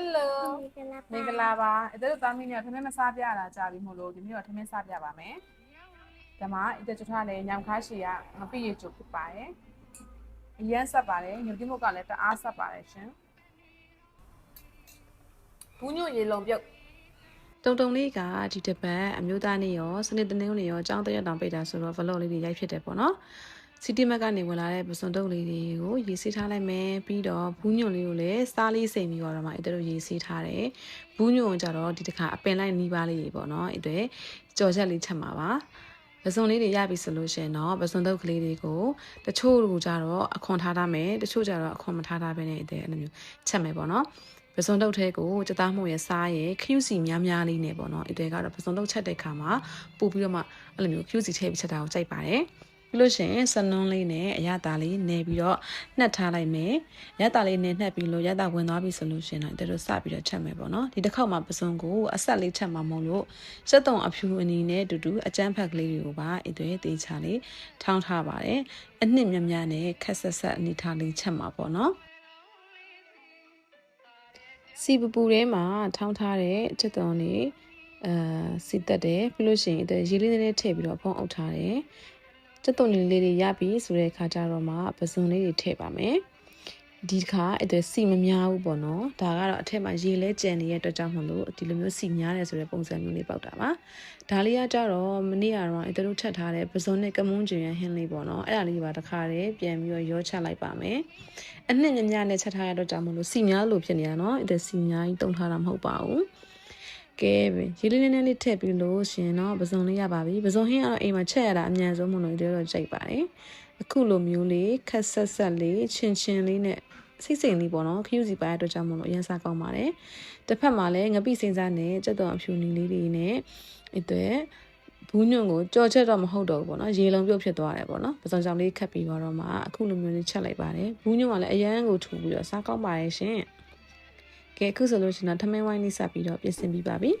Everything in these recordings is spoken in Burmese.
Hello မင်္ဂလာပါမင်္ဂလာပါအဲ့ဒါသားမင်းညထမင်းမစားပြတာကြာပြီမို့လို့ဒီနေ့တော့ထမင်းစားပြပါမယ်ဒါမှအဲ့ဒါကျွတ်ထားလေညောင်ခါရှည်ကငပိရကျုပ်ဖြစ်ပါတယ်အရန်ဆက်ပါတယ်ညတိမုတ်ကလည်းတအားဆက်ပါတယ်ရှင်ဘူးညွန့်ရေလုံးပြုတ်တုံတုံလေးကဒီတစ်ပတ်အမျိုးသားနေရောစနေတနင်္ဂနွေရောအကြောင်းတရက်တောင်ပိတ်တာဆိုတော့ vlog လေးတွေရိုက်ဖြစ်တယ်ပေါ့နော် စီတီမက်ကနေဝင်လာတဲ့ပစွန်တုပ်လေးတွေကိုရေးဆေးထားလိုက်မယ်ပြီးတော့ဘူးညွန့်လေးကိုလည်းစားလေးစိမ်ပြီးတော့မှအဲ့ဒါတို့ရေးဆေးထားတယ်ဘူးညွန့်ကကြတော့ဒီတစ်ခါအပင်လိုက်နီးပါးလေးတွေပေါ့နော်အဲ့ဒါကြော်ချက်လေးချက်မှာပါပစွန်လေးတွေရပြီဆိုလို့ရှိရင်တော့ပစွန်တုပ်ကလေးတွေကိုတချို့လူကြတော့အခွန်ထားထားမယ်တချို့ကြတော့အခွန်မထားထားဘဲနဲ့အဲ့ဒါအဲ့လိုမျိုးချက်မယ်ပေါ့နော်ပစွန်တုတ်ထဲကိုကြသားမှုရဲ့စားရဲ့ခ ्यू စီများများလေးနဲ့ပေါ့နော်အဲ့တွေကတော့ပစွန်တုတ်ချက်တဲ့ခါမှာပို့ပြီးတော့မှအဲ့လိုမျိုး queue စီထည့်ပြီးချက်တာကိုကြိုက်ပါတယ် ပြီးလို့ရှိရင်စနွန်းလေးနဲ့အရသာလေးနေပြီးတော့နှက်ထားလိုက်မယ်ရတာလေးနဲ့နှက်ပြီးလို့ရတာဝင်သွားပြီဆိုလို့ရှိရင်တော့တို့စပြီးတော့ချက်မယ်ပေါ့နော်ဒီတစ်ခေါက်မှာပစွန်ကိုအဆက်လေးချက်မှာမဟုတ်လို့စက်တုံအဖြူအနီနဲ့တူတူအကျန်းဖက်ကလေးတွေကိုပါအဲ့တွေတေးချလေးထောင်းထားပါတယ်အနှစ်မြမြနဲ့ခက်ဆက်ဆက်အနေထားလေးချက်မှာပေါ့နော်စီပူပူထဲမှာထောင်းထားတဲ့ချက်သွန်လေးအာစီတက်တယ်ပြီးလို့ရှိရင်အဲရေလေးနည်းနည်းထည့်ပြီးတော့ဖုံးအုပ်ထားတယ်ချ ကျွတ်တုံလေးလေးတွေရပြီဆိုတဲ့အခါကျတော့မှပဇွန်လေးတွေထည့်ပါမယ်ဒီခါအဲ့ဒါစီမများဘူးပေါ့နော်ဒါကတော့အထက်မှာရေလဲကျန်နေတဲ့အတွက်ကြောင့်မလို့ဒီလိုမျိုးစီများတယ်ဆိုတဲ့ပုံစံမျိုးလေးပေါက်တာပါဒါလေးကကြတော့မနေ့ကတော့အဲ့တို့ထပ်ထားတဲ့ပစုံနဲ့ကမွန်းကျင်ရဟင်းလေးပေါ့နော်အဲ့ဒါလေးပါတခါတည်းပြန်ပြီးတော့ရောချလိုက်ပါမယ်အနှစ်များများနဲ့ချက်ထားရတော့ကြောင့်မလို့စီများလို့ဖြစ်နေရနော်အဲ့ဒါစီများကြီးတုံထားတာမဟုတ်ပါဘူး ကဲပဲရေလေးလေးလေးထည့်ပြီးလို့ရှင်တော့ပဇွန်လေးရပါပြီပဇွန်ဟင်းကတော့အိမ်မှာချက်ရတာအမြန်ဆုံးမလို့ဒီတော့ကြိုက်ပါတယ်အခုလိုမျိုးလေးခက်ဆက်ဆက်လေးချင်ချင်းလေးနဲ့စိတ်စိမ်လေးပေါ့နော်ခရုစီပါရအတွက်ကြောင့်မလို့အရင်စားကောင်းပါတယ်တစ်ဖက်မှာလည်းငပိစိမ့်စားနဲ့ကြက်တော်အဖြူနီလေးတွေနဲ့အတွက်ဘူးညွန့်ကိုကြော်ချက်တော့မဟုတ်တော့ဘူးပေါ့နော်ရေလုံးပြုတ်ဖြစ်သွားတယ်ပေါ့နော်ပစုံကြောင်လေးခတ်ပြီးတော့မှအခုလိုမျိုးလေးချက်လိုက်ပါတယ်ဘူးညွန့်ကလည်းအရန်ကိုထူပြီးတော့စားကောင်းပါရဲ့ရှင် ကဲအခုဆိုလို့ရှိရင်တော့ထမင်းဝိုင်းလေးဆက်ပြီးတော့ပြင်ဆင်ပြီးပါပြီ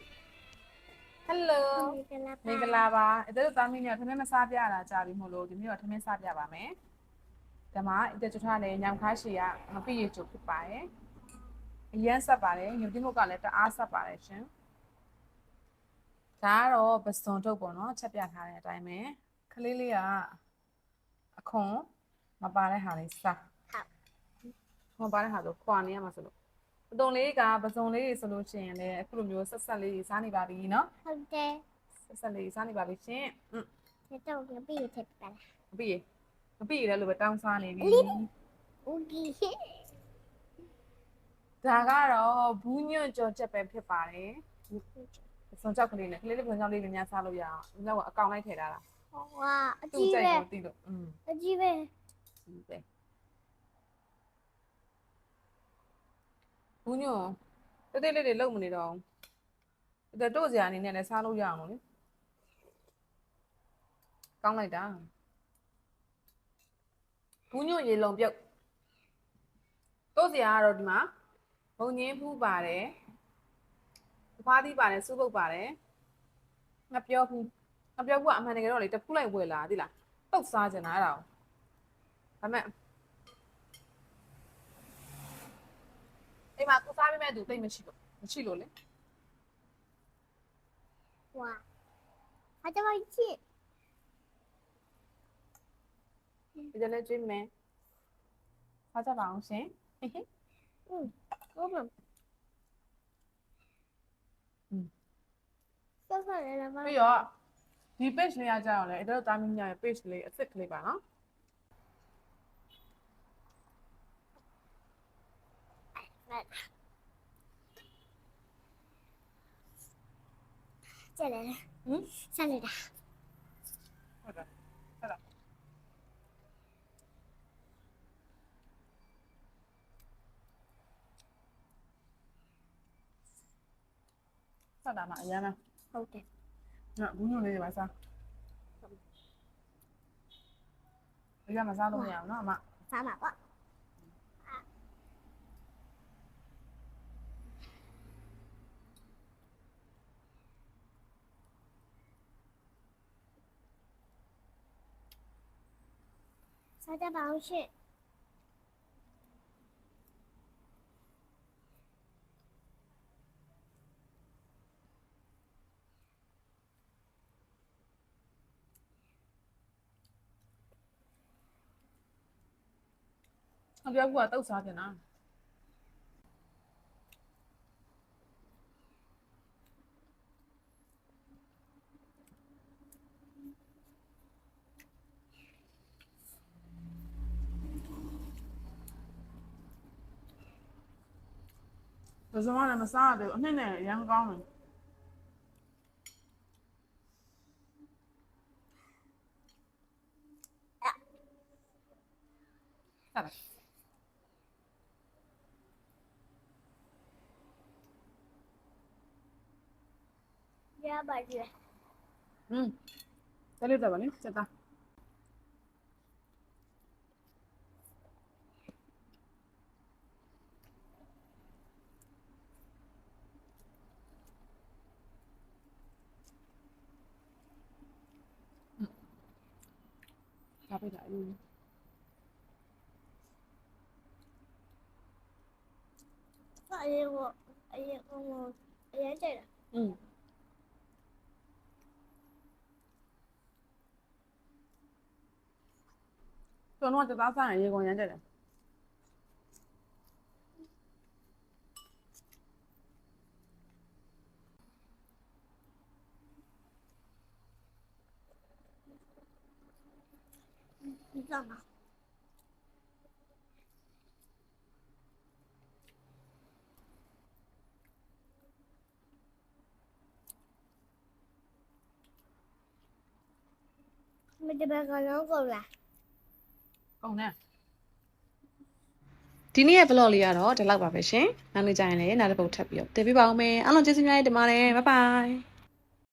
Hello မင်္ဂလာမင်္ဂလာပါအဲ့ဒါသားမင်းညထမင်းမစားပြတာကြာပြီမို့လို့ဒီနေ့တော့ထမင်းစားပြပါမယ်ဒါမှအဲ့ဒါကျွတ်ထားလေညောင်ခါရှည်ကငပိရကျုပ်ဖြစ်ပါတယ်အရန်ဆက်ပါတယ်ညတိမုတ်ကလည်းတအားဆက်ပါတယ်ရှင်ဒါကတော့ပစွန်ထုတ်ပေါ့နော်ချက်ပြထားတဲ့အတိုင်းပဲခလေးလေးကအခွန်မပါတဲ့ဟာလေးစားဟုတ်မပါတဲ့ဟာဆိုခွာနေရမှာဆိုလို့ ပတုံလေးကပစွန်လေးတွေဆိုလို့ရှိရင်လည်းအခုလိုမျိုးဆက်ဆက်လေးတွေစားနေပါပြီเนาะ ဟုတ်တယ် ဆက်ဆက်လေးတွေစားနေပါပြီရှင်อืม ဒီတော့ငပိထက်ပါလား မပြီးရမပြီးရလို့ပဲတောင်းစားနေပြီ ဦးကြီး ဒါကတော့ဘူးညွန့်ကြော်ချက်ပဲဖြစ်ပါတယ်ပစွန်ကြောက်ကလေးနဲ့ကလေးလေးပစွန်ကြောက်လေးတွေများစားလို့ရအောင်ဒီလောက်ကအကောင်လိုက်ထည့်ထားတာ ဝါအ သူ့ ကြီး ကြိုက် ပဲ ကိုသိလို့อืม အကြီးပဲ ဒီပဲ ဘူးညွန့်တိတ်တိတ်လေးတွေလုံမနေတော့ဘူးဒါတို့စရာအနေနဲ့လည်းစားလို့ရအောင်လို့လေကောင်းလိုက်တာဘူးညွန့်ရေလုံးပြုတ်တို့စရာကတော့ဒီမှာဘုံငင်းဖူးပါတယ်တဖားသီးပါတယ်စူးပုတ်ပါတယ်ငါပြောဖူးငါပြောဖူးကအမှန်တကယ်တော့လေတဖူးလိုက်ဝယ်လာသိလားတုတ်စားကြတာအဲ့ဒါကိုဒါမဲ့ အိမ်မှာကိုစားပေးမဲ့သူတိတ်မရှိလို့မရှိလို့လေဝါအကြမ်းကြီးဒီကြလဲကျွေးမယ်စားကြပါအောင်ရှင်ဟေးဟေးဟုတ်ပါဆက်ဆက်ရလားမပြီးတော့ဒီ page လေးကကြာတော့လေအဲ့တော့တာမင်းညာရဲ့ page လေးအစ်စ်ကလေးပါနော် ကျက်တယ်ဟင်ဆက်နေတာဟုတ်တယ်ဟုတ်လားဆက်တာမှအရင်ကဟုတ်တယ်နော်ဘူးညွ 我在办公室。 မစားလို့မရအောင်နော်အမစားမှာပေါ့စားကြပါအောင်ရှင်အပြောက် ကတုတ်စားတင်တာဒါဆိုမှလည်းမစားရသေးဘူးအနှစ်နဲ့ရမ်းကောင်းတ ယ်စားပါ ရပါကြည့် อืมဒါလေးတော့ဗာလေစက်သား ဒါပဲဒါအင်း အရင်ကအရင်ကအရင်ကြိုက်တာ อืมကျွန်တော်ကတသားစားရင်ရေကုန်ရမ်းတက်တယ် ဒီတော့မှာမတဘကတော့ကုန်လား ကုန်တယ် ဒီနေ့ရဲ့ vlog လေးကတော့ဒီလောက်ပါပဲရှင်နောက်နေ့ကျရင်လည်းနောက်တစ်ပုတ်ထပ်ပြီးတော့တင်ပြပါဦးမယ်အားလုံးကျေးဇူးများတင်ပါတယ် bye bye